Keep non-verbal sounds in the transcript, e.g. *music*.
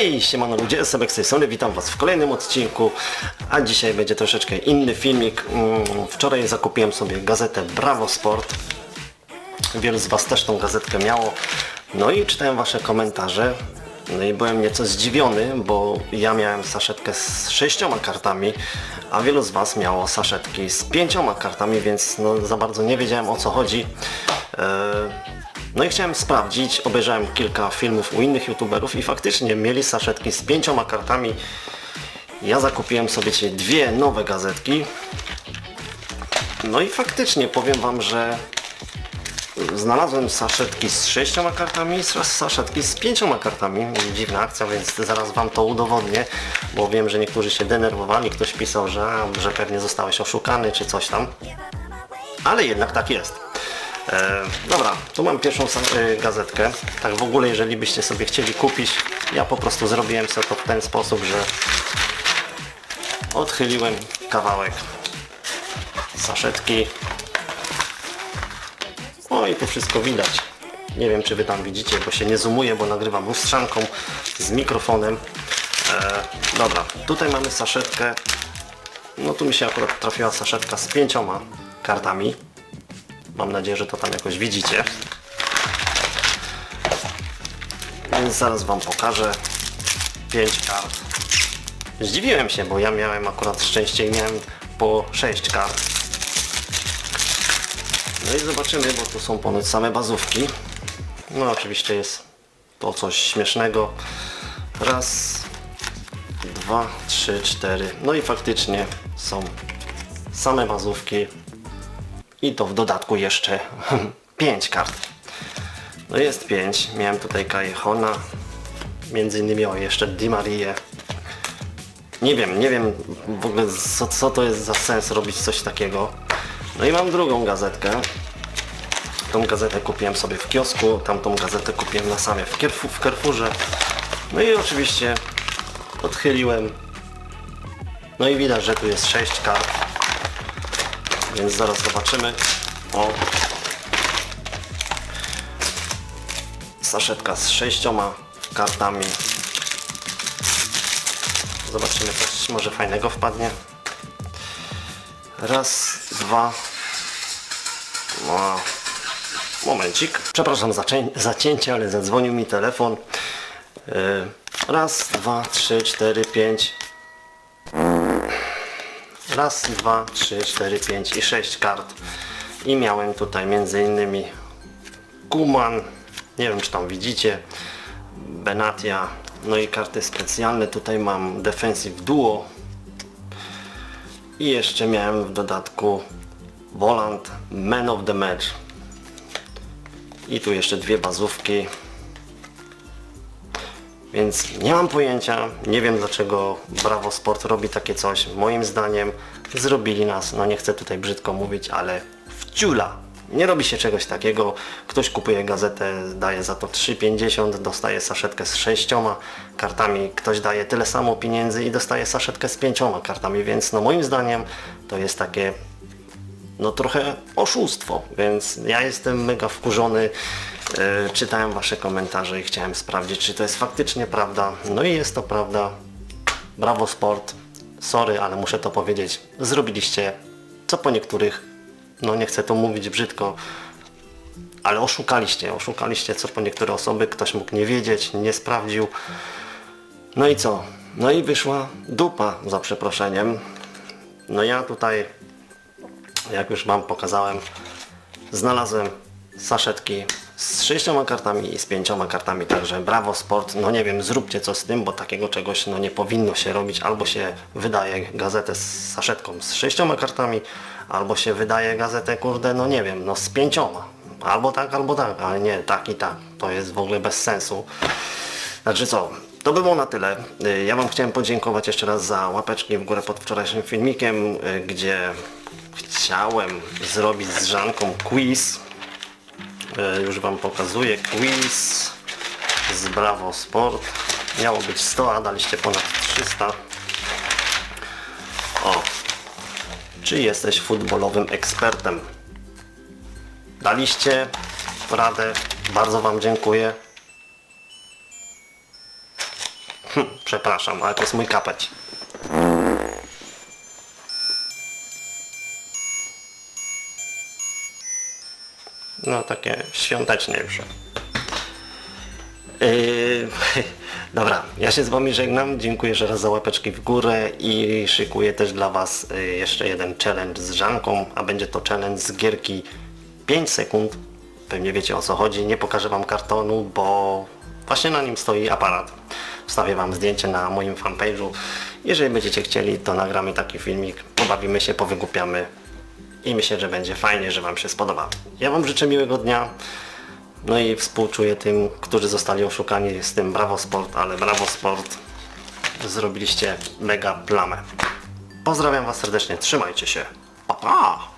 Hej, siemano ludzie, Sebek z tej strony, witam was w kolejnym odcinku, a dzisiaj będzie troszeczkę inny filmik. Mm, Wczoraj zakupiłem sobie gazetę Bravo Sport. Wielu z was też tą gazetkę miało. No i czytałem wasze komentarze. No i byłem nieco zdziwiony, bo ja miałem saszetkę z sześcioma kartami, a wielu z was miało saszetki z pięcioma kartami, więc no za bardzo nie wiedziałem o co chodzi. Eee, no i chciałem sprawdzić, obejrzałem kilka filmów u innych youtuberów i faktycznie mieli saszetki z pięcioma kartami. Ja zakupiłem sobie dzisiaj dwie nowe gazetki. No i faktycznie powiem wam, że znalazłem saszetki z sześcioma kartami i saszetki z pięcioma kartami. Dziwna akcja, więc zaraz wam to udowodnię, bo wiem, że niektórzy się denerwowali, ktoś pisał, że, że pewnie zostałeś oszukany czy coś tam. Ale jednak tak jest. E, dobra, tu mam pierwszą e, gazetkę. Tak w ogóle, jeżeli byście sobie chcieli kupić, ja po prostu zrobiłem sobie to w ten sposób, że odchyliłem kawałek saszetki. O i tu wszystko widać. Nie wiem, czy wy tam widzicie, bo się nie zoomuje, bo nagrywam lustrzanką z mikrofonem. E, dobra, tutaj mamy saszetkę. No tu mi się akurat trafiła saszetka z pięcioma kartami. Mam nadzieję, że to tam jakoś widzicie. Więc zaraz Wam pokażę 5 kart. Zdziwiłem się, bo ja miałem akurat szczęście i miałem po 6 kart. No i zobaczymy, bo tu są ponoć same bazówki. No oczywiście jest to coś śmiesznego. Raz, dwa, trzy, cztery. No i faktycznie są same bazówki i to w dodatku jeszcze *laughs* 5 kart. No jest 5. Miałem tutaj Kajehona. Między innymi o jeszcze Di Marię. Nie wiem, nie wiem w ogóle co, co to jest za sens robić coś takiego. No i mam drugą gazetkę. Tą gazetę kupiłem sobie w kiosku, tamtą gazetę kupiłem na samie w, Kierfu, w Carrefourze. No i oczywiście odchyliłem. No i widać, że tu jest 6 kart. Więc zaraz zobaczymy. O. Saszetka z sześcioma kartami. Zobaczymy coś może fajnego wpadnie. Raz, dwa. No. Momencik. Przepraszam za, cię- za cięcie, ale zadzwonił mi telefon. Yy, Raz, dwa, trzy, cztery, pięć. Raz, dwa, trzy, cztery, pięć i sześć kart. I miałem tutaj między innymi Kuman, nie wiem czy tam widzicie, Benatia, no i karty specjalne. Tutaj mam Defensive Duo. I jeszcze miałem w dodatku Volant Man of the Match. I tu jeszcze dwie bazówki. Więc nie mam pojęcia, nie wiem dlaczego Bravo Sport robi takie coś. Moim zdaniem zrobili nas, no nie chcę tutaj brzydko mówić, ale w ciula. Nie robi się czegoś takiego. Ktoś kupuje gazetę, daje za to 3,50, dostaje saszetkę z sześcioma kartami. Ktoś daje tyle samo pieniędzy i dostaje saszetkę z pięcioma kartami, więc no moim zdaniem to jest takie no trochę oszustwo, więc ja jestem mega wkurzony. E, czytałem wasze komentarze i chciałem sprawdzić, czy to jest faktycznie prawda. No i jest to prawda. Brawo Sport. Sorry, ale muszę to powiedzieć. Zrobiliście co po niektórych, no nie chcę tu mówić brzydko, ale oszukaliście. Oszukaliście co po niektóre osoby. Ktoś mógł nie wiedzieć, nie sprawdził. No i co? No i wyszła dupa, za przeproszeniem. No ja tutaj jak już Wam pokazałem, znalazłem saszetki z sześcioma kartami i z pięcioma kartami, także brawo sport, no nie wiem, zróbcie co z tym, bo takiego czegoś no nie powinno się robić, albo się wydaje gazetę z saszetką z sześcioma kartami, albo się wydaje gazetę, kurde, no nie wiem, no z pięcioma, albo tak, albo tak, ale nie, tak i tak, to jest w ogóle bez sensu. Także co, to by było na tyle. Y, Ja Wam chciałem podziękować jeszcze raz za łapeczki w górę pod wczorajszym filmikiem, y, gdzie chciałem zrobić z Żanką quiz. Y, Już Wam pokazuję quiz z Bravo Sport. Miało być 100, a daliście ponad 300. O, czy jesteś futbolowym ekspertem? Daliście radę, bardzo Wam dziękuję. *laughs* Przepraszam, ale to jest mój kapeć. No takie świąteczne już. Yy, *laughs* dobra, ja się z Wami żegnam. Dziękuję jeszcze raz za łapeczki w górę i szykuję też dla Was yy, jeszcze jeden challenge z Żanką, a będzie to challenge z gierki 5 sekund. Pewnie wiecie o co chodzi. Nie pokażę Wam kartonu, bo właśnie na nim stoi aparat. Wstawię Wam zdjęcie na moim fanpage'u. Jeżeli będziecie chcieli, to nagramy taki filmik, pobawimy się, powygłupiamy i myślę, że będzie fajnie, że Wam się spodoba. Ja Wam życzę miłego dnia. No i współczuję tym, którzy zostali oszukani z tym Bravo Sport, ale Bravo Sport zrobiliście mega plamę. Pozdrawiam Was serdecznie, trzymajcie się. Pa, pa!